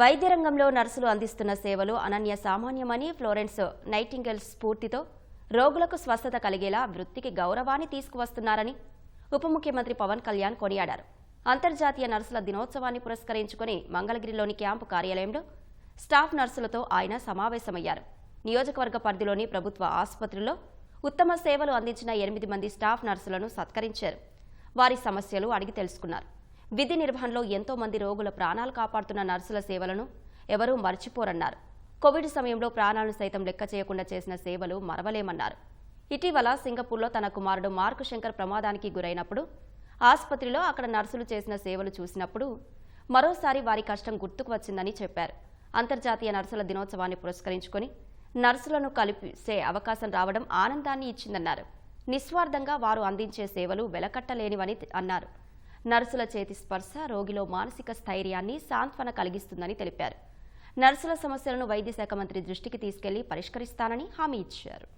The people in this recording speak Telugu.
వైద్య రంగంలో నర్సులు అందిస్తున్న సేవలు అనన్య సామాన్యమని ఫ్లోరెన్స్ నైటింగల్ స్ఫూర్తితో రోగులకు స్వస్థత కలిగేలా వృత్తికి గౌరవాన్ని తీసుకువస్తున్నారని ఉప ముఖ్యమంత్రి పవన్ కళ్యాణ్ కొనియాడారు. అంతర్జాతీయ నర్సుల దినోత్సవాన్ని పురస్కరించుకుని మంగళగిరిలోని క్యాంపు కార్యాలయంలో స్టాఫ్ నర్సులతో ఆయన సమావేశమయ్యారు. నియోజకవర్గ పరిధిలోని ప్రభుత్వ ఆసుపత్రుల్లో ఉత్తమ సేవలు అందించిన ఎనిమిది మంది స్టాఫ్ నర్సులను సత్కరించారు. వారి సమస్యలు అడిగి తెలుసుకున్నారు. విధి నిర్వహణలో ఎంతో మంది రోగుల ప్రాణాలు కాపాడుతున్న నర్సుల సేవలను ఎవరూ మర్చిపోరన్నారు. కోవిడ్ సమయంలో ప్రాణాలను సైతం లెక్క చేయకుండా చేసిన సేవలు మరవలేమన్నారు. ఇటీవల సింగపూర్లో తన కుమారుడు మార్కు శంకర్ ప్రమాదానికి గురైనప్పుడు ఆసుపత్రిలో అక్కడ నర్సులు చేసిన సేవలు చూసినప్పుడు మరోసారి వారి కష్టం గుర్తుకు వచ్చిందని చెప్పారు. అంతర్జాతీయ నర్సుల దినోత్సవాన్ని పురస్కరించుకొని నర్సులను కలిపిసే అవకాశం రావడం ఆనందాన్ని ఇచ్చిందన్నారు. నిస్వార్థంగా వారు అందించే సేవలు వెలకట్టలేనివని అన్నారు. నర్సుల చేతి స్పర్శ రోగిలో మానసిక స్థైర్యాన్ని సాంత్వన కలిగిస్తుందని తెలిపారు. నర్సుల సమస్యలను వైద్య శాఖ మంత్రి దృష్టికి తీసుకెళ్ళి పరిష్కరిస్తానని హామీ ఇచ్చారు.